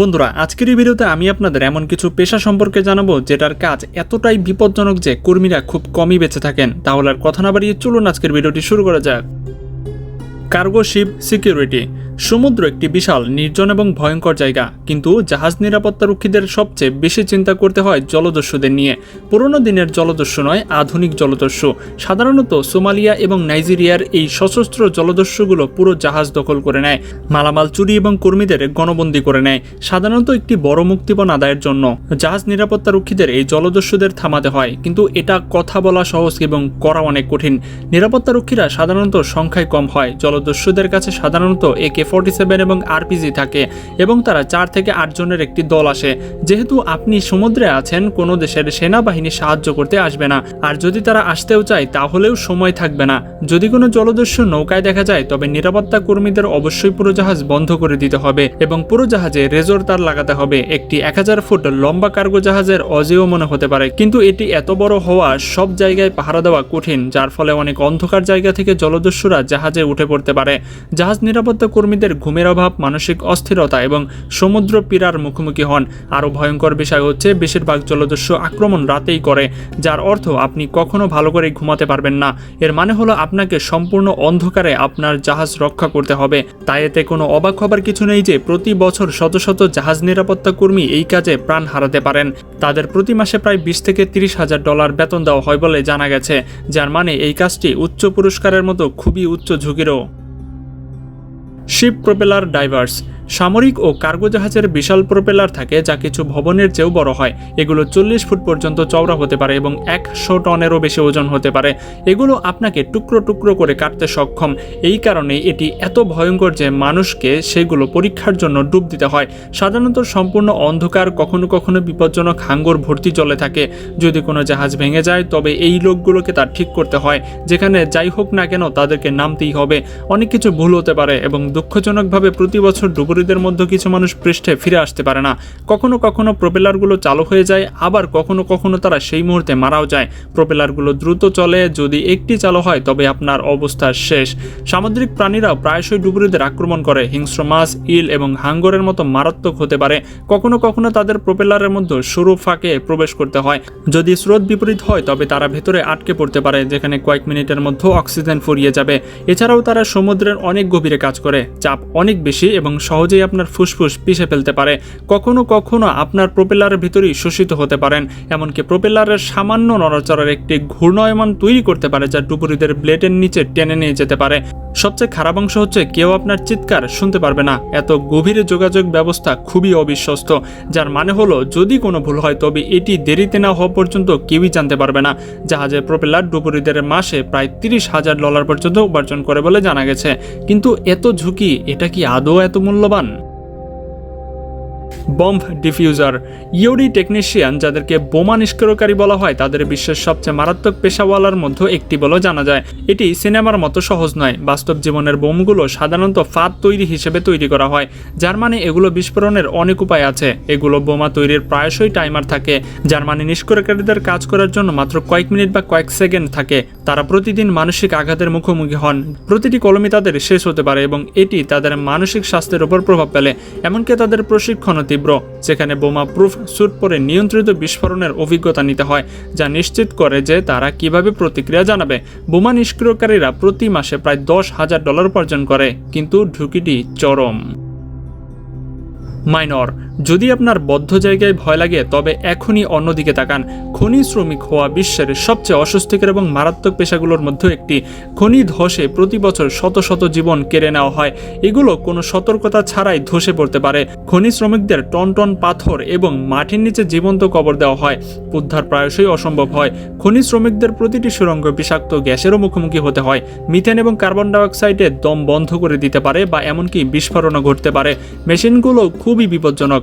বন্ধুরা, আজকের এই ভিডিওতে আমি আপনাদের এমন কিছু পেশা সম্পর্কে জানাব যেটার কাজ এতটাই বিপজ্জনক যে কর্মীরা খুব কমই বেঁচে থাকেন। তাহলে আর কথা না বাড়িয়ে চলুন আজকের ভিডিওটি শুরু করা যাক। Cargo ship security. সমুদ্র একটি বিশাল, নির্জন এবং ভয়ঙ্কর জায়গা। কিন্তু জাহাজ নিরাপত্তারক্ষীদের সবচেয়ে বেশি চিন্তা করতে হয় জলদস্যুদের নিয়ে। পুরনো দিনের জলদস্যু নয়, আধুনিক জলদস্যু। সাধারণত সোমালিয়া এবং নাইজেরিয়ার এই সশস্ত্র জলদস্যুগুলো পুরো জাহাজ দখল করে নেয়, মালামাল চুরি এবং কর্মীদের গণবন্দি করে নেয়, সাধারণত একটি বড় মুক্তিপণ আদায়ের জন্য। জাহাজ নিরাপত্তারক্ষীদের এই জলদস্যুদের থামাতে হয়, কিন্তু এটা কথা বলা সহজ এবং করা অনেক কঠিন। নিরাপত্তারক্ষীরা সাধারণত সংখ্যায় কম হয়, জলদস্যুদের কাছে সাধারণত একে ফর্টি সেভেন এবং আরপিজি থাকে এবং তারা চার থেকে আট জনের একটি দল আসে। যেহেতু আপনি সমুদ্রে আছেন, কোনো দেশের সেনাবাহিনী সাহায্য করতে আসবে না। আর যদি তারা আসতেও চায়, তাহলেও সময় থাকবে না। যদি কোনো জলদস্যু নৌকায় দেখা যায়, তবে নিরাপত্তা কর্মীদের অবশ্যই পুরো জাহাজ বন্ধ করে দিতে হবে এবং পুরো জাহাজে রেজর তার লাগাতে হবে। একটি এক হাজার ফুট লম্বা কার্গো জাহাজের অজেয় মনে হতে পারে। কিন্তু এটি এত বড় হওয়া সব জায়গায় পাহারা দেওয়া কঠিন, যার ফলে অনেক অন্ধকার জায়গা থেকে জলদস্যুরা জাহাজে উঠে পড়তে পারে। জাহাজ নিরাপত্তা কর্মীদের ঘুমের অভাব, মানসিক অস্থিরতা এবং সমুদ্র পীড়ার মুখোমুখি হন। আরও ভয়ঙ্কর বিষয় হচ্ছে, বেশিরভাগ জলদস্যু আক্রমণ রাতেই করে, যার অর্থ আপনি কখনো ভালো করে ঘুমাতে পারবেন না। এর মানে হলো আপনাকে সম্পূর্ণ অন্ধকারে আপনার জাহাজ রক্ষা করতে হবে। তাই এতে কোনো অবাক হবার কিছু নেই যে প্রতি বছর শত শত জাহাজ নিরাপত্তা কর্মী এই কাজে প্রাণ হারাতে পারেন। তাদের প্রতি মাসে প্রায় বিশ থেকে তিরিশ হাজার ডলার বেতন দেওয়া হয় বলে জানা গেছে, যার মানে এই কাজটি উচ্চ পুরস্কারের মতো খুবই উচ্চ ঝুঁকিরও। শিপ প্রোপেলার ডাইভার্স সামরিক ও কার্গো জাহাজের বিশাল প্রোপেলার থাকে যা কিছু ভবনের চেয়েও বড় হয়। এগুলো চল্লিশ ফুট পর্যন্ত চওড়া হতে পারে এবং একশো টনেরও বেশি ওজন হতে পারে। এগুলো আপনাকে টুকরো টুকরো করে কাটতে সক্ষম। এই কারণে এটি এত ভয়ঙ্কর যে মানুষকে সেগুলো পরীক্ষার জন্য ডুব দিতে হয়। সাধারণত সম্পূর্ণ অন্ধকার, কখনো কখনো বিপজ্জনক হাঙ্গর ভর্তি জলে থাকে। যদি কোনো জাহাজ ভেঙে যায়, তবে এই লোকগুলোকে তার ঠিক করতে হয়। যেখানে যাই হোক না কেন তাদেরকে নামতেই হবে। অনেক কিছু ভুল হতে পারে এবং দুঃখজনকভাবে প্রতি বছর ডুবুরিদের মধ্যে কিছু মানুষ পৃষ্ঠে ফিরে আসতে পারে না। কখনো কখনো প্রোপেলারগুলো চালু হয়ে যায়, আবার কখনো কখনো তারা সেই মুহূর্তে মারাও যায়। প্রোপেলারগুলো দ্রুত চলে, যদি একটি চালু হয়, তবে আপনার অবস্থা শেষ। সামুদ্রিক প্রাণীরাও প্রায়শই ডুবুরিদের আক্রমণ করে। হিংস্র মাছ, ইল এবং হাঙ্গরের মতো মারাত্মক হতে পারে। কখনো কখনো তাদের প্রোপেলারের মধ্যে সরু ফাঁকে প্রবেশ করতে হয়। যদি স্রোত বিপরীত হয়, তবে তারা ভেতরে আটকে পড়তে পারে, যেখানে কয়েক মিনিটের মধ্যে অক্সিজেন ফুরিয়ে যাবে। এছাড়াও তারা সমুদ্রের অনেক গভীরে কাজ করে। চাপ অনেক বেশি এবং সহজেই আপনার ফুসফুস পিষে ফেলতে পারে। কখনো কখনো আপনার প্রোপেলারের ভিতরেই শোষিত হতে পারেন, এমনকি প্রোপেলারের সামান্য নড়াচড়ার একটি ঘূর্ণয়মান তৈরি করতে পারে, যা ডুবুরিদের ব্লেডের নিচে টেনে নিয়ে যেতে পারে। সবচেয়ে খারাপ অংশ হচ্ছে কেউ আপনার চিৎকার শুনতে পারবে না। এত গভীরে যোগাযোগ ব্যবস্থা খুবই অবিশ্বস্ত, যার মানে হলো যদি কোনো ভুল হয়, তবে এটি দেরিতে না হওয়া পর্যন্ত কেউই জানতে পারবে না। জাহাজের প্রোপেলার ডুবুরিদের মাসে প্রায় তিরিশ হাজার ডলার পর্যন্ত উপার্জন করে বলে জানা গেছে। কিন্তু এত ঝুঁকি, এটা কি আদৌ এত মূল্যবান? মূল্যবান বম্ব ডিফিউজার। ইউডি টেকনিশিয়ান, যাদেরকে বোমা নিষ্ক্রিয়কারী বলা হয়, তাদের বিশ্বের সবচেয়ে মারাত্মক পেশাওয়ালার মধ্যে একটি বলে জানা যায়। এটি সিনেমার মতো সহজ নয়, বাস্তব জীবনের বোমগুলো সাধারণত ফাঁদ তৈরি হিসেবে তৈরি করা হয়। যার মানে এগুলো বিস্ফোরণের অনেক উপায় আছে। এগুলো বোমা তৈরির প্রায়শই টাইমার থাকে। যার মানে নিষ্ক্রিয়কারীদের কাজ করার জন্য মাত্র কয়েক মিনিট বা কয়েক সেকেন্ড থাকে। তারা প্রতিদিন মানসিক আঘাতের মুখোমুখি হন। প্রতিটি কলমই তাদের শেষ হতে পারে এবং এটি তাদের মানসিক স্বাস্থ্যের উপর প্রভাব ফেলে। এমনকি তাদের প্রশিক্ষণও তীব্র, যেখানে বোমা প্রুফ স্যুট পরে নিয়ন্ত্রিত বিস্ফোরণের অভিজ্ঞতা নিতে হয়, যা নিশ্চিত করে যে তারা কীভাবে প্রতিক্রিয়া জানাবে। বোমা নিষ্ক্রিয়কারীরা প্রতি মাসে প্রায় দশ হাজার ডলার উপার্জন করে, কিন্তু ঢুকিটি চরম। মাইনর যদি আপনার বদ্ধ জায়গায় ভয় লাগে, তবে এখনই অন্যদিকে তাকান। খনি শ্রমিক হওয়া বিশ্বের সবচেয়ে অস্বস্তিকর এবং মারাত্মক পেশাগুলোর মধ্যে একটি। খনি ধসে প্রতি বছর শত শত জীবন কেড়ে নেওয়া হয়। এগুলো কোনো সতর্কতা ছাড়াই ধসে পড়তে পারে। খনি শ্রমিকদের টন টন পাথর এবং মাটির নিচে জীবন্ত কবর দেওয়া হয়। উদ্ধার প্রায়শই অসম্ভব হয়। খনি শ্রমিকদের প্রতিটি সুরঙ্গ বিষাক্ত গ্যাসেরও মুখোমুখি হতে হয়। মিথেন এবং কার্বন ডাইঅক্সাইডে দম বন্ধ করে দিতে পারে বা এমনকি বিস্ফোরণও ঘটতে পারে। মেশিনগুলো খুবই বিপজ্জনক।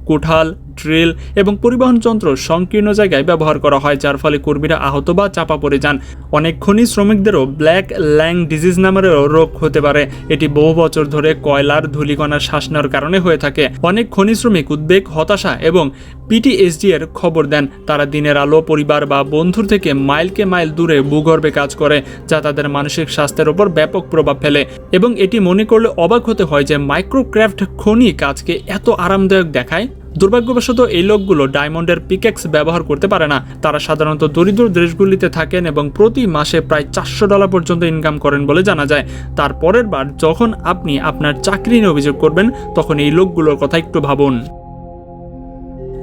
কোঠাল, ড্রিল এবং পরিবহন যন্ত্র সংকীর্ণ জায়গায় ব্যবহার করা হয়, যার ফলে কর্মীরা আহত বা চাপা পড়ে যান। অনেক খনি শ্রমিকদেরও ব্ল্যাক ল্যাং ডিজিজ নামেরও রোগ হতে পারে। এটি বহু বছর ধরে কয়লার ধূলিকণার শ্বাস নেওয়ার কারণে হয়ে থাকে। অনেক খনি শ্রমিক উদ্বেগ, হতাশা এবং পিটিএসডি এর খবর দেন। তারা দিনের আলো, পরিবার বা বন্ধুর থেকে মাইলকে মাইল দূরে ভূগর্ভে কাজ করে, যা তাদের মানসিক স্বাস্থ্যের উপর ব্যাপক প্রভাব ফেলে। এবং এটি মনে করলে অবাক হতে হয় যে মাইক্রোক্রাফট খনি কাজকে এত আরামদায়ক দেখায়। দুর্ভাগ্যবশত এই লোকগুলো ডায়মন্ডের পিকেক্স ব্যবহার করতে পারে না। তারা সাধারণত দরিদ্র দেশগুলিতে থাকেন এবং প্রতি মাসে প্রায় চারশো ডলার পর্যন্ত ইনকাম করেন বলে জানা যায়। তার পরের বার যখন আপনি আপনার চাকরি নিয়ে অভিযোগ করবেন, তখন এই লোকগুলোর কথা একটু ভাবুন।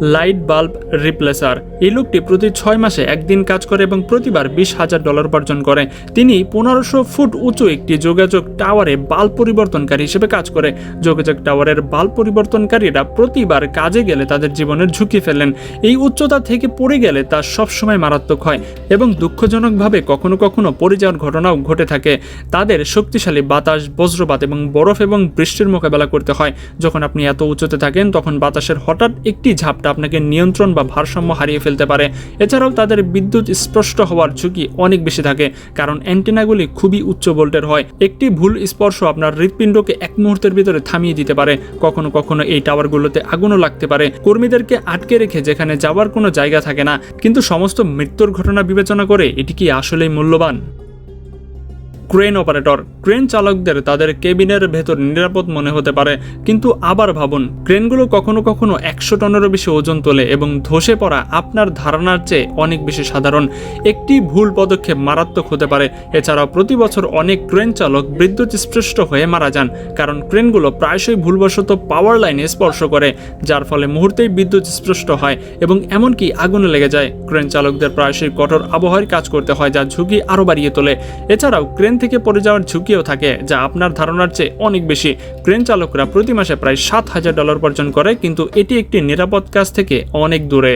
Light bulb replacer. এই লোকটি প্রতি ছয় মাসে একদিন কাজ করে এবং প্রতিবার বিশ হাজার ডলার উপার্জন করে। তিনি পনেরোশো ফুট উঁচু একটি যোগাযোগ টাওয়ারে বাল্ব পরিবর্তনকারী হিসেবে কাজ করে। যোগাযোগ টাওয়ারের বাল্ব পরিবর্তনকারীরা প্রতিবার কাজে গেলে তাদের জীবনের ঝুঁকি ফেলেন। এই উচ্চতা থেকে পড়ে গেলে তা সবসময় মারাত্মক হয় এবং দুঃখজনকভাবে কখনো কখনো পড়ে যাওয়ার ঘটনাও ঘটে থাকে। তাদের শক্তিশালী বাতাস, বজ্রপাত এবং বরফ এবং বৃষ্টির মোকাবেলা করতে হয়। যখন আপনি এত উঁচুতে থাকেন, তখন বাতাসের হঠাৎ একটি ঝাপটা আপনাকে নিয়ন্ত্রণ বা ভারসাম্য হারিয়ে ফেলতে পারে। এছাড়াও তাদের বিদ্যুৎ স্পষ্ট হওয়ার ঝুঁকি অনেক বেশি থাকে, কারণ অ্যান্টেনাগুলি খুবই উচ্চ ভোল্টের হয়। একটি ভুল স্পর্শ আপনার হৃৎপিণ্ডকে এক মুহূর্তের ভিতরে থামিয়ে দিতে পারে। কখনো কখনো এই টাওয়ারগুলোতে আগুনও লাগতে পারে। কর্মীদেরকে আটকে রেখে যেখানে যাওয়ার কোনো জায়গা থাকে না। কিন্তু সমস্ত মৃত্যুর ঘটনা বিবেচনা করে এটি কি আসলেই মূল্যবান? Crane operator. ক্রেন চালকদের তাদের কেবিনের ভেতর নিরাপদ মনে হতে পারে, কিন্তু আবার ভাবুন, ক্রেনগুলো কখনো কখনো একশো টনেরও বেশি ওজন তোলে এবং ধসে পড়া আপনার ধারণার চেয়ে অনেক বেশি সাধারণ। একটি ভুল পদক্ষেপ মারাত্মক হতে পারে। এছাড়াও প্রতি বছর অনেক ক্রেন চালক বিদ্যুৎ স্পৃষ্ট হয়ে মারা যান, কারণ ক্রেনগুলো প্রায়শই ভুলবশত পাওয়ার লাইনে স্পর্শ করে, যার ফলে মুহূর্তেই বিদ্যুৎ স্পৃষ্ট হয় এবং এমনকি আগুনে লেগে যায়। ক্রেন চালকদের প্রায়শই কঠোর আবহাওয়ার কাজ করতে হয়, যা ঝুঁকি আরও বাড়িয়ে তোলে। এছাড়াও ক্রেন থেকে পড়ে যাওয়ার ঝুঁকিও থাকে, যা আপনার ধারণার চেয়ে অনেক বেশি। ক্রেন চালকরা প্রতি মাসে প্রায় সাত হাজার ডলার উপার্জন করে, কিন্তু এটি একটি নিরাপদ কাজ থেকে অনেক দূরে।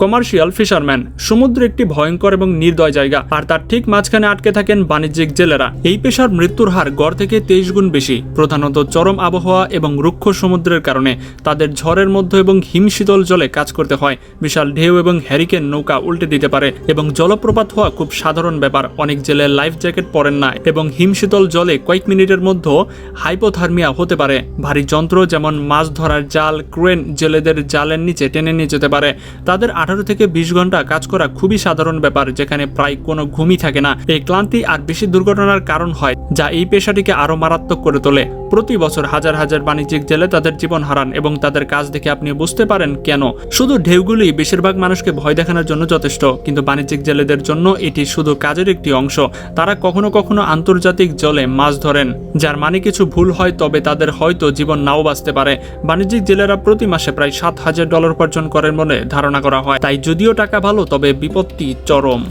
Commercial fisherman. সমুদ্র একটি ভয়ঙ্কর এবং নির্দয় জায়গা, আর তার ঠিক মাঝখানে আটকে থাকেন বাণিজ্যিক জেলেরা। এই পেশার মৃত্যুর হার গড় থেকে তেইশ গুণ বেশি। প্রধানত চরম আবহাওয়া এবং রুক্ষ সমুদ্রের কারণে তাদের ঝড়ের মধ্যে এবং হিমশীতল জলে কাজ করতে হয়। বিশাল ঢেউ এবং হ্যারিকেন নৌকা উল্টে দিতে পারে এবং জলপ্রপাত হওয়া খুব সাধারণ ব্যাপার। অনেক জেলে লাইফ জ্যাকেট পরেন না এবং হিমশীতল জলে কয়েক মিনিটের মধ্যে হাইপোথার্মিয়া হতে পারে। ভারী যন্ত্র যেমন মাছ ধরার জাল, ক্রেন জেলেদের জালের নিচে টেনে নিয়ে যেতে পারে। তাদের আঠারো থেকে বিশ ঘণ্টা কাজ করা খুবই সাধারণ ব্যাপার, যেখানে প্রায় কোনো ঘুমই থাকে না। এই ক্লান্তি আর বেশি দুর্ঘটনার কারণ হয়, যা এই পেশাটিকে আরও মারাত্মক করে তোলে। প্রতি বছর হাজার হাজার বাণিজ্যিক জেলে তাদের জীবন হারান এবং তাদের কাজ দেখে আপনি বুঝতে পারেন কেন। শুধু ঢেউগুলি বেশিরভাগ মানুষকে ভয় দেখানোর জন্য যথেষ্ট, কিন্তু বাণিজ্যিক জেলেদের জন্য এটি শুধু কাজের একটি অংশ। তারা কখনো কখনো আন্তর্জাতিক জলে মাছ ধরেন, যার মানে কিছু ভুল হয় তবে তাদের হয়তো জীবন নাও বাঁচতে পারে। বাণিজ্যিক জেলেরা প্রতি মাসে প্রায় সাত হাজার ডলার উপার্জন করেন বলে ধারণা করা হয়। তাই যদিও টাকা ভালো, তবে বিপত্তি চরম।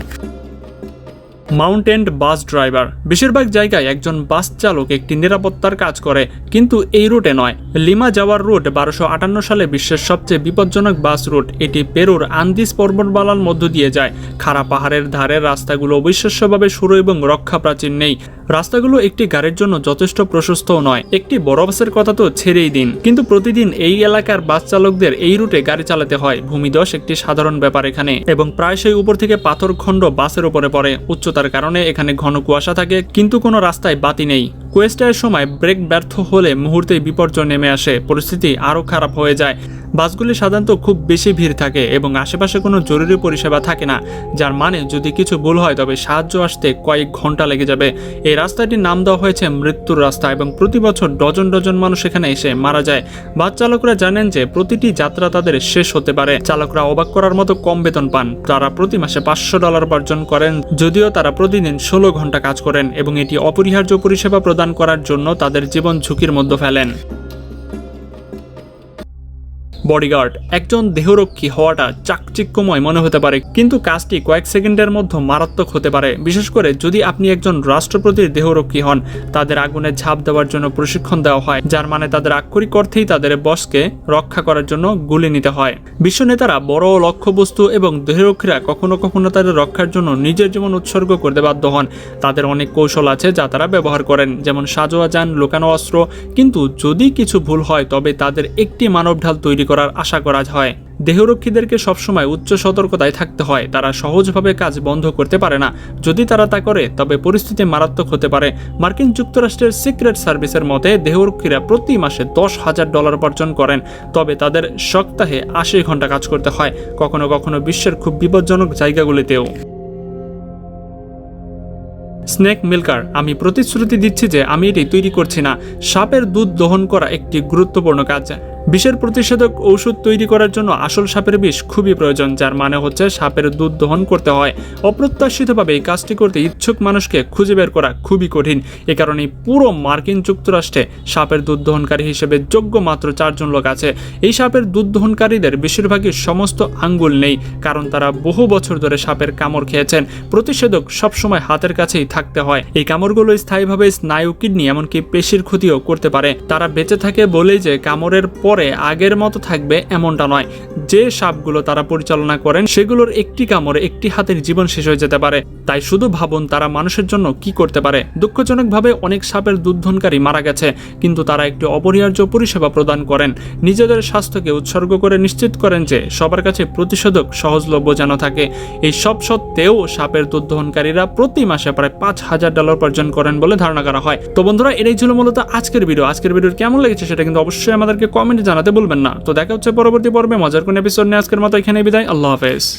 Mounted bus driver. বেশিরভাগ জায়গায় একজন বাস চালক একটি নিরাপত্তার কাজ করে, কিন্তু এই রুটে নয়। লিমা যাওয়ার রুট বারোশো আটান্ন সালে বিশ্বের সবচেয়ে বিপজ্জনক বাস রুট। এটি পেরুর আন্দিস পর্বতমালার মধ্য দিয়ে যায়। খাড়া পাহাড়ের ধারের রাস্তাগুলো অবিশ্বাস্যভাবে সরু এবং রক্ষা প্রাচীর নেই। রাস্তাগুলো একটি গাড়ির জন্য যথেষ্ট প্রশস্তও নয়। একটি বড় বাসের কথা তো ছেড়েই দিন। কিন্তু প্রতিদিন এই এলাকার বাস চালকদের এই রুটে গাড়ি চালাতে হয়। ভূমিদশ একটি সাধারণ ব্যাপার এখানে। এবং প্রায়শই উপর থেকে পাথরখণ্ড বাসের উপরে পড়ে। উচ্চতার কারণে এখানে ঘন কুয়াশা থাকে, কিন্তু কোনো রাস্তায় বাতি নেই। কোয়েস্টারের সময় ব্রেক ব্যর্থ হলে মুহূর্তেই বিপর্যয় নেমে আসে, পরিস্থিতি আরও খারাপ হয়ে যায়। বাসগুলি সাধারণত খুব বেশি ভিড় থাকে এবং আশেপাশে কোনো জরুরি পরিষেবা থাকে না, যার মানে যদি কিছু ভুল হয় তবে সাহায্য আসতে কয়েক ঘণ্টা লেগে যাবে। এই রাস্তাটির নাম দেওয়া হয়েছে মৃত্যুর রাস্তা এবং প্রতি বছর ডজন ডজন মানুষ এখানে এসে মারা যায়। বাস চালকরা জানেন যে প্রতিটি যাত্রা তাদের শেষ হতে পারে। চালকরা অবাক করার মতো কম বেতন পান। তারা প্রতি মাসে পাঁচশো ডলার উপার্জন করেন, যদিও তারা প্রতিদিন ষোলো ঘণ্টা কাজ করেন এবং এটি অপরিহার্য পরিষেবা প্রদান করার জন্য তাদের জীবন ঝুঁকির মধ্যে ফেলেন। বডিগার্ড, একজন দেহরক্ষী হওয়াটা চাকচিক্যময় মনে হতে পারে, কিন্তু কাজটি কয়েক সেকেন্ডের মধ্যে মারাত্মক হতে পারে। বিশেষ করে যদি আপনি একজন রাষ্ট্রপতির দেহরক্ষী হন, তাদের আগুনে ঝাঁপ দেওয়ার জন্য প্রশিক্ষণ দেওয়া হয়, যার মানে তাদের আক্ষরিক অর্থেই তাদের বসকে রক্ষা করার জন্য গুলি নিতে হয়। বিশ্ব নেতারা বড় লক্ষ্যবস্তু এবং দেহরক্ষীরা কখনো কখনো তাদের রক্ষার জন্য নিজের জীবন উৎসর্গ করতে বাধ্য হন, তাদের অনেক কৌশল আছে যা তারা ব্যবহার করেন, যেমন সাজোয়া যান লুকানো অস্ত্র, কিন্তু যদি কিছু ভুল হয়, তবে তাদের একটি মানব ঢাল তৈরি করার আশা করা হয়। দেহরক্ষীদেরকে সবসময় উচ্চ সতর্কতায় থাকতে হয়। তারা সহজভাবে কাজ বন্ধ করতে পারে না। যদি তারা তা করে, তবে পরিস্থিতি মারাত্মক হতে পারে। মার্কিন যুক্তরাষ্ট্রের সিক্রেট সার্ভিসের মতে, দেহরক্ষীরা প্রতি মাসে দশ হাজার ডলার উপার্জন করেন। তবে তাদের সপ্তাহে আশি ঘণ্টা কাজ করতে হয়, কখনো কখনো বিশ্বের খুব বিপজ্জনক জায়গাগুলিতেও। স্নেক মিল্কার, আমি প্রতিশ্রুতি দিচ্ছি যে আমি এটি তৈরি করছি না। সাপের দুধ দহন করা একটি গুরুত্বপূর্ণ কাজ। বিষের প্রতিষেধক ঔষধ তৈরি করার জন্য আসল সাপের বিষ খুবই প্রয়োজন, যার মানে হচ্ছে সাপের দুধ দহন করতে হয়। অপ্রত্যাশিতভাবে এই কাজটি করতে ইচ্ছুক মানুষকে খুঁজে বের করা খুবই কঠিন। এ কারণে পুরো মার্কিন যুক্তরাষ্ট্রে সাপের দুধ দহনকারী হিসেবে যোগ্য মাত্র চারজন লোক আছে। এই সাপের দুধ দহনকারীদের বেশিরভাগই সমস্ত আঙ্গুল নেই, কারণ তারা বহু বছর ধরে সাপের কামড় খেয়েছেন। প্রতিষেধক সবসময় হাতের কাছেই থাকতে হয়। এই কামড়গুলো স্থায়ীভাবে স্নায়ু কিডনি, এমনকি পেশির ক্ষতিও করতে পারে। তারা বেঁচে থাকে বলেই যে কামড়ের পরে আগের মতো থাকবে এমনটা নয়। যে সাপগুলো তারা পরিচালনা করেন, সেগুলোর একটি কামড়ে একটি হাতের জীবন শেষ হয়ে যেতে পারে। তাই শুধু ভাবুন তারা মানুষের জন্য কি করতে পারে। দুঃখজনকভাবে অনেক সাপের দুধধনকারী মারা গেছে, কিন্তু তারা একটি অপরিহার্য পরিষেবা প্রদান করেন। নিজেদের স্বাস্থ্যকে উৎসর্গ করে নিশ্চিত করেন যে সবার কাছে প্রতিষেধক সহজলভ্য যেন থাকে। এই সব সত্ত্বেও সাপের দুধ দহনকারীরা প্রতি মাসে প্রায় পাঁচ হাজার ডলার উপার্জন করেন বলে ধারণা করা হয়। তো বন্ধুরা, এটাই ছিল মূলত আজকের ভিডিও। আজকের ভিডিও কেমন লেগেছে সেটা কিন্তু অবশ্যই আমাদেরকে কমেন্টে জানাতে বলবেন না। তো দেখা হচ্ছে পরবর্তী পর্বে। মজার কোন এপিসোড নিয়ে আজকের মতো এখানে বিদায়। আল্লাহ হাফেজ।